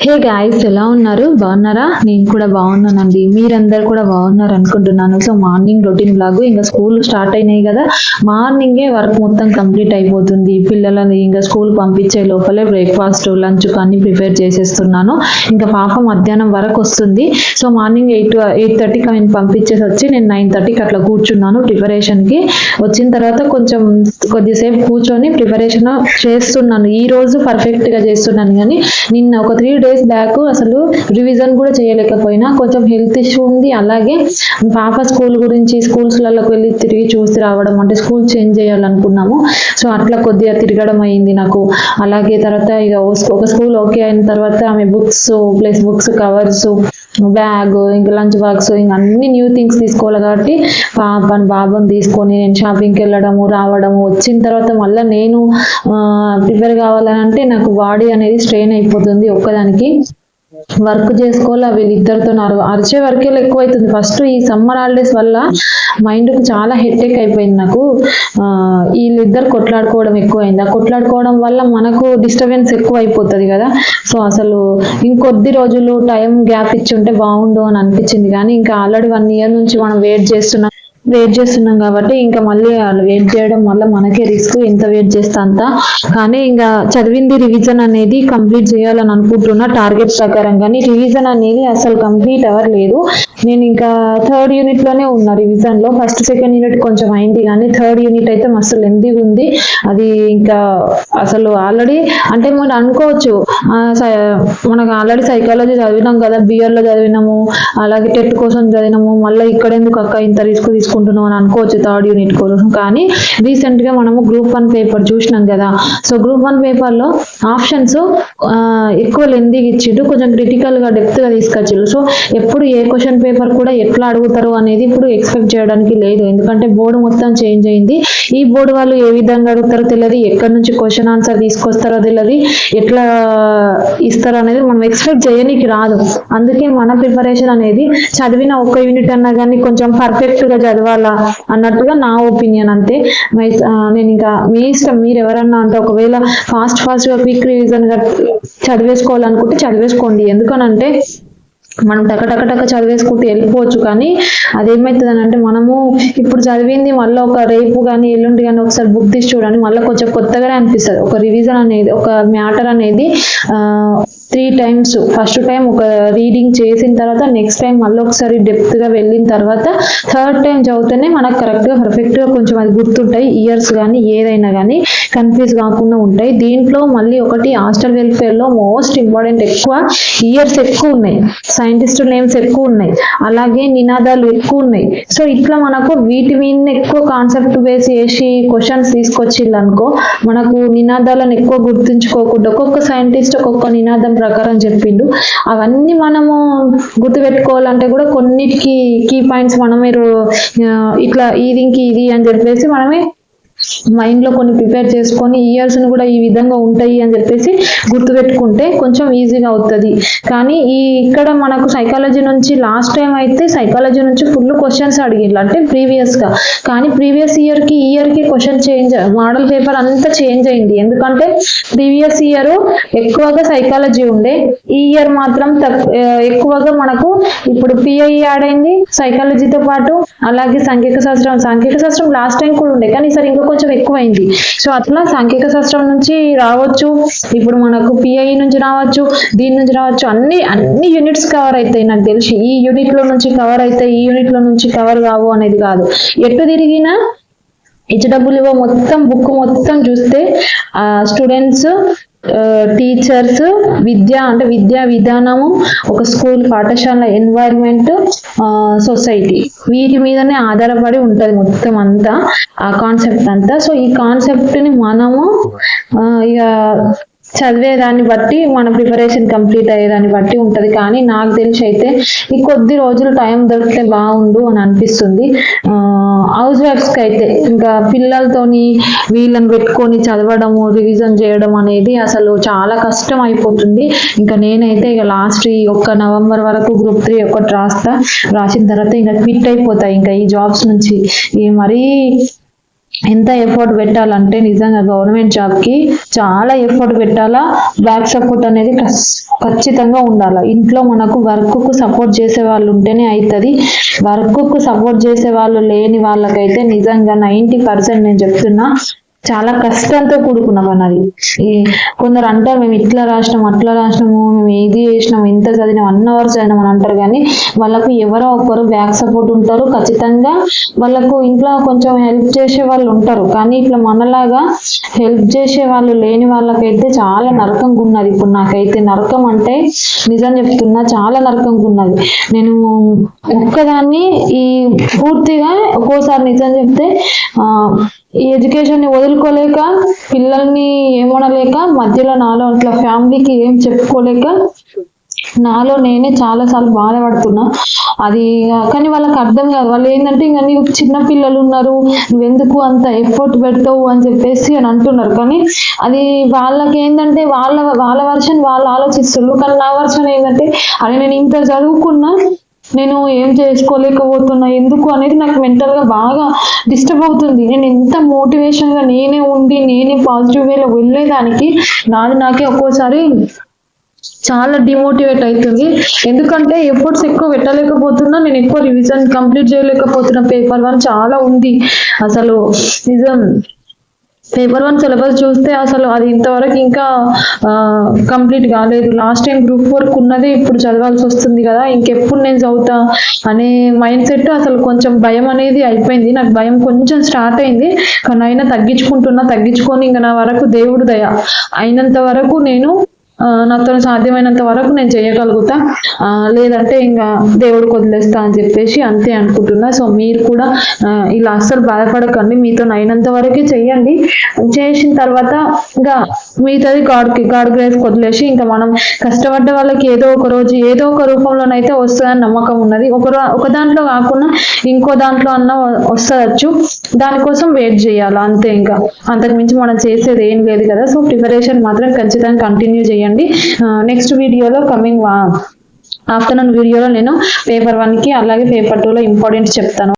Hey guys ఎలా ఉన్నారు? బాగున్నారా? నేను కూడా బాగున్నానండి. మీరందరు కూడా బాగున్నారు అనుకుంటున్నాను. సో మార్నింగ్ రొటీన్ బ్లాగ్ ఇంకా స్కూల్ స్టార్ట్ అయినాయి కదా. మార్నింగే వర్క్ మొత్తం కంప్లీట్ అయిపోతుంది. పిల్లలని ఇంకా స్కూల్ పంపించే లోపలే బ్రేక్ఫాస్ట్ లంచ్ అన్ని ప్రిపేర్ చేసేస్తున్నాను. ఇంకా పాప మధ్యాహ్నం వరకు వస్తుంది. సో మార్నింగ్ ఎయిట్ ఎయిట్ థర్టీకి ఆయన పంపించేసి వచ్చి నేను నైన్ థర్టీకి అట్లా కూర్చున్నాను ప్రిపరేషన్కి. వచ్చిన తర్వాత కొంచెం కొద్దిసేపు కూర్చొని ప్రిపరేషన్ చేస్తున్నాను. ఈ రోజు పర్ఫెక్ట్గా చేస్తున్నాను. కానీ నిన్న ఒక త్రీ డేస్ బ్యాక్ అసలు రివిజన్ కూడా చేయలేకపోయినా కొంచెం హెల్త్ ఇష్యూ ఉంది. అలాగే పాప స్కూల్ గురించి స్కూల్స్లలోకి వెళ్ళి తిరిగి చూసి రావడం అంటే స్కూల్ చేంజ్ చేయాలనుకున్నాము. సో అట్లా కొద్దిగా తిరగడం అయింది నాకు. అలాగే తర్వాత ఇక ఒక స్కూల్ ఓకే అయిన తర్వాత ఆమె books plus books covers bag ఇంకా లంచ్ బాక్స్ ఇంకా అన్ని న్యూ థింగ్స్ తీసుకోవాలి కాబట్టి పాపని బాబుని తీసుకొని నేను షాపింగ్కి వెళ్ళడము రావడము వచ్చిన తర్వాత మళ్ళీ నేను ప్రిపేర్ కావాలని అంటే నాకు బాడీ అనేది స్ట్రెయిన్ అయిపోతుంది ఒక్కదానికి. వర్క్ చేసుకోవాలి వీళ్ళిద్దరితో అర- అరిచే వర్కే ఎక్కువ అవుతుంది ఫస్ట్ ఈ సమ్మర్ హాలిడేస్ వల్ల మైండ్కు చాలా హెడ్ఏక్ అయిపోయింది నాకు. వీళ్ళిద్దరు కొట్లాడుకోవడం ఎక్కువైంది. ఆ కొట్లాడుకోవడం వల్ల మనకు డిస్టర్బెన్స్ ఎక్కువ అయిపోతుంది కదా. సో అసలు ఇంకొద్ది రోజులు టైం గ్యాప్ ఇచ్చి ఉంటే బాగుండు అని అనిపించింది. కానీ ఇంకా ఆల్రెడీ వన్ ఇయర్ నుంచి మనం వెయిట్ చేస్తున్నాం. వెయిట్ చేస్తున్నాం కాబట్టి ఇంకా మళ్ళీ వాళ్ళు వెయిట్ చేయడం వల్ల మనకే రిస్క్ ఎంత వెయిట్ చేస్తా అంత. కానీ ఇంకా చదివింది రివిజన్ అనేది కంప్లీట్ చేయాలని అనుకుంటున్నా టార్గెట్ ప్రకారం. కానీ రివిజన్ అనేది అసలు కంప్లీట్ అవ్వలేదు నేను ఇంకా థర్డ్ యూనిట్లోనే ఉన్నా రివిజన్లో. ఫస్ట్ సెకండ్ యూనిట్ కొంచెం అయింది కానీ థర్డ్ యూనిట్ అయితే మస్తు లెందీగా ఉంది. అది ఇంకా అసలు ఆల్రెడీ అంటే మనం అనుకోవచ్చు మనకు ఆల్రెడీ సైకాలజీ చదివినాం కదా బిఆర్లో చదివినాము అలాగే టెట్ కోసం చదివినాము మళ్ళీ ఇక్కడ ఎందుకు అక్క ఇంత రిస్క్ తీసుకుంటున్నాం అని అనుకోవచ్చు థర్డ్ యూనిట్ కోసం కానీ రీసెంట్గా మనము గ్రూప్ వన్ పేపర్ చూసినాం కదా. సో గ్రూప్ వన్ పేపర్లో ఆప్షన్స్ ఎక్కువ లెందీగా ఇచ్చిండు కొంచెం క్రిటికల్గా డెప్త్గా తీసుకొచ్చిండు సో ఎప్పుడు ఏ క్వశ్చన్ పేపర్ కూడా ఎట్లా అడుగుతారు అనేది ఇప్పుడు ఎక్స్పెక్ట్ చేయడానికి లేదు. ఎందుకంటే బోర్డు మొత్తం చేంజ్ అయింది. ఈ బోర్డు వాళ్ళు ఏ విధంగా అడుగుతారో తెలియదు. ఎక్కడి నుంచి క్వశ్చన్ ఆన్సర్ తీసుకొస్తారో తెలియదు. ఎట్లా ఇస్తారో అనేది మనం ఎక్స్పెక్ట్ చేయనికి రాదు. అందుకే మన ప్రిపరేషన్ అనేది చదివిన ఒక్క యూనిట్ అన్నా కానీ కొంచెం పర్ఫెక్ట్గా చదవాలి. అన్నట్టుగా నా ఒపీనియన్ అంతే. మై- నేను ఇంకా మీ ఇష్టం మీరు ఎవరన్నా అంటే ఒకవేళ ఫాస్ట్ ఫాస్ట్గా క్విక్ రివిజన్గా చదివేసుకోవాలనుకుంటే చదివేసుకోండి. ఎందుకనంటే మనం టకటకటక చదివేసుకుంటూ వెళ్ళిపోవచ్చు కానీ అదేమవుతుంది అని అంటే మనము ఇప్పుడు చదివింది మళ్ళీ ఒక రేపు కానీ ఎల్లుండి కానీ ఒకసారి బుక్ తీసి చూడండి మళ్ళీ కొంచెం కొత్తగానే అనిపిస్తుంది. ఒక రివిజన్ అనేది ఒక మ్యాటర్ అనేది త్రీ టైమ్స్ ఫస్ట్ టైం ఒక రీడింగ్ చేసిన తర్వాత నెక్స్ట్ టైం మళ్ళీ ఒకసారి డెప్త్గా వెళ్ళిన తర్వాత థర్డ్ టైం చదివితేనే మనకు కరెక్ట్గా పర్ఫెక్ట్గా కొంచెం అది గుర్తుంటాయి. ఇయర్స్ కానీ ఏదైనా కానీ కన్ఫ్యూజ్ కాకుండా ఉంటాయి. దీంట్లో మళ్ళీ ఒకటి హాస్టల్ వెల్ఫేర్లో మోస్ట్ ఇంపార్టెంట్ ఎక్కువ ఇయర్స్ ఎక్కువ ఉన్నాయి. సైంటిస్ట్ నేమ్స్ ఎక్కువ ఉన్నాయి. అలాగే నినాదాలు ఎక్కువ ఉన్నాయి. సో ఇట్లా మనకు వీటి మీద ఎక్కువ కాన్సెప్ట్ బేస్ చేసి క్వశ్చన్స్ తీసుకొచ్చిళ్ళు అనుకో మనకు నినాదాలను ఎక్కువ గుర్తుంచుకోకుండా ఒక్కొక్క సైంటిస్ట్ ఒక్కొక్క నినాదం ప్రకారం చెప్పిండు. అవన్నీ మనము గుర్తుపెట్టుకోవాలంటే కూడా కొన్నిటికి కీ పాయింట్స్ మనమే రో- ఇట్లా ఇది ఇంక ఇది అని చెప్పేసి మనమే మైండ్లో కొన్ని ప్రిపేర్ చేసుకొని ఇయర్స్ని కూడా ఈ విధంగా ఉంటాయి అని చెప్పేసి గుర్తుపెట్టుకుంటే కొంచెం ఈజీగా అవుతుంది. కానీ ఈ ఇక్కడ మనకు సైకాలజీ నుంచి లాస్ట్ టైం అయితే సైకాలజీ నుంచి ఫుల్ క్వశ్చన్స్ అడిగిండ్రు అంటే ప్రీవియస్గా. కానీ ప్రీవియస్ ఇయర్కి ఇయర్కి క్వశ్చన్ చేంజ్ మోడల్ పేపర్ అంతా చేంజ్ అయింది. ఎందుకంటే ప్రీవియస్ ఇయర్ ఎక్కువగా సైకాలజీ ఉండే. ఈ ఇయర్ మాత్రం తక్- ఎక్కువగా మనకు ఇప్పుడు పిఐ యాడ్ అయింది సైకాలజీతో పాటు అలాగే సాంఘిక శాస్త్రం. సాంఘిక శాస్త్రం లాస్ట్ టైం కూడా ఉండే. కానీ ఈసారి ఇంకా కొంచెం ఎక్కువైంది. సో అట్లా సాంకేతిక శాస్త్రం నుంచి రావచ్చు ఇప్పుడు మనకు పిఐ నుంచి రావచ్చు దీని నుంచి రావచ్చు అన్ని అన్ని యూనిట్స్ కవర్ అవుతాయి నాకు తెలిసి. ఈ యూనిట్లో నుంచి కవర్ అవుతాయి ఈ యూనిట్లో నుంచి కవర్ కావు అనేది కాదు. ఎటు తిరిగినా హెచ్డబ్ల్యూఓ మొత్తం బుక్ మొత్తం చూస్తే స్టూడెంట్స్ టీచర్స్ విద్య అంటే విద్యా విధానము ఒక స్కూల్ పాఠశాల ఎన్వైర్న్మెంట్ సొసైటీ వీటి మీదనే ఆధారపడి ఉంటది మొత్తం అంతా ఆ కాన్సెప్ట్ అంతా. సో ఈ కాన్సెప్ట్ని మనము ఇక చదివేదాన్ని బట్టి మన ప్రిపరేషన్ కంప్లీట్ అయ్యేదాన్ని బట్టి ఉంటది. కానీ నాకు తెలిసి అయితే ఈ కొద్ది రోజులు టైం దొరికితే బాగుండు అని అనిపిస్తుంది. హౌస్ వైఫ్స్కి అయితే ఇంకా పిల్లలతోని వీళ్ళని పెట్టుకొని చదవడము రివిజన్ చేయడం అనేది అసలు చాలా కష్టం అయిపోతుంది. ఇంకా నేనైతే ఇక లాస్ట్ ఈ ఒక్క నవంబర్ వరకు గ్రూప్ త్రీ ఒకటి రాస్తా. రాసిన తర్వాత ఇంకా క్విట్ అయిపోతాయి ఇంకా ఈ జాబ్స్ నుంచి ఈ మరీ ఎంత ఎఫర్ట్ పెట్టాలంటే నిజంగా గవర్నమెంట్ జాబ్కి చాలా ఎఫర్ట్ పెట్టాలా? బ్యాక్ సపోర్ట్ అనేది ఖచ్చితంగా ఉండాలి? ఇంట్లో మనకు వర్క్కు సపోర్ట్ చేసే వాళ్ళు ఉంటేనే అవుతుంది వర్క్కు సపోర్ట్ చేసే వాళ్ళు లేని వాళ్ళకైతే నిజంగా నైంటీ పర్సెంట్ నేను చెప్తున్నా చాలా కష్టంతో కూడుకున్నాం పని అది ఈ కొందరు అంటారు మేము ఇట్లా రాసినాం అట్లా రాసినాము మేము ఇది చేసినాం ఇంత చదివినాం అన్న అవర్స్ చదివినాం అని అంటారు. కానీ వాళ్ళకు ఎవరో ఒకరు బ్యాక్ సపోర్ట్ ఉంటారు. ఖచ్చితంగా వాళ్ళకు ఇంట్లో కొంచెం హెల్ప్ చేసే వాళ్ళు ఉంటారు. కానీ ఇట్లా మనలాగా హెల్ప్ చేసే వాళ్ళు లేని వాళ్ళకైతే చాలా నరకంగా ఉన్నది. ఇప్పుడు నాకైతే నరకం అంటే నిజం చెప్తున్నా చాలా నరకంగా ఉన్నది. నేను ఒక్కదాన్ని ఈ పూర్తిగా ఒక్కోసారి నిజం చెప్తే ఆ ఈ ఎడ్యుకేషన్ని వదులుకోలేక పిల్లల్ని ఏమనలేక మధ్యలో నాలో ఇట్లా ఫ్యామిలీకి ఏం చెప్పుకోలేక నాలో నేనే చాలా సార్లు బాధపడుతున్నా. అది కానీ వాళ్ళకి అర్థం కాదు. వాళ్ళు ఏంటంటే ఇంకా నీకు చిన్న పిల్లలు ఉన్నారు నువ్వెందుకు అంత ఎఫర్ట్ పెడతావు అని చెప్పేసి అని అంటున్నారు. కానీ అది వాళ్ళకి ఏంటంటే వాళ్ళ వాళ్ళ వర్షన్ వాళ్ళు ఆలోచిస్తున్నారు. కానీ నా వర్షన్ ఏంటంటే అది నేను ఇంత చదువుకున్నా నేను ఏం చేసుకోలేకపోతున్నా ఎందుకు అనేది నాకు మెంటల్గా బాగా డిస్టర్బ్ అవుతుంది. నేను ఎంత మోటివేషన్గా నేనే ఉండి నేనే పాజిటివ్ వేలో వెళ్ళేదానికి నాది నాకే ఒక్కోసారి చాలా డిమోటివేట్ అవుతుంది. ఎందుకంటే ఎఫర్ట్స్ ఎక్కువ పెట్టలేకపోతున్నా నేను ఎక్కువ రివిజన్ కంప్లీట్ చేయలేకపోతున్నా. పేపర్ వన్ చాలా ఉంది. అసలు నిజం పేపర్ వన్ సిలబస్ చూస్తే అసలు అది ఇంతవరకు ఇంకా కంప్లీట్ కాలేదు. లాస్ట్ టైం గ్రూప్ వర్క్ ఉన్నదే ఇప్పుడు చదవాల్సి వస్తుంది కదా ఇంకెప్పుడు నేను చదువుతా అనే మైండ్ సెట్ అసలు కొంచెం భయం అనేది అయిపోయింది. నాకు భయం కొంచెం స్టార్ట్ అయింది కానీ అయినా తగ్గించుకుంటున్నా తగ్గించుకొని ఇంకా నా వరకు దేవుడు దయ అయినంత వరకు నేను నాతో సాధ్యమైనంత వరకు నేను చేయగలుగుతా. లేదంటే ఇంకా దేవుడు వదిలేస్తా అని చెప్పేసి అంతే అనుకుంటున్నా. సో మీరు కూడా ఇలా అస్సలు బాధపడకండి. మీతో అయినంత వరకే చెయ్యండి. చేసిన తర్వాత ఇంకా మిగతాది గాడ్కి గాడ్ గ్రేస్ వదిలేసి ఇంకా మనం కష్టపడ్డ వాళ్ళకి ఏదో ఒక రోజు ఏదో ఒక రూపంలోనైతే వస్తుందని నమ్మకం ఉన్నది. ఒక ఒక దాంట్లో కాకుండా ఇంకో దాంట్లో అన్న వస్తుందచ్చు దానికోసం వెయిట్ చేయాలి అంతే ఇంకా. అంతకు మించి మనం చేసేది ఏం లేదు కదా. సో ప్రిపరేషన్ మాత్రం ఖచ్చితంగా కంటిన్యూ చేయాలి చేయండి. నెక్స్ట్ వీడియోలో కమింగ్ ఆఫ్టర్నూన్ వీడియోలో నేను పేపర్ వన్కి అలాగే పేపర్ టూలో ఇంపార్టెంట్ చెప్తాను.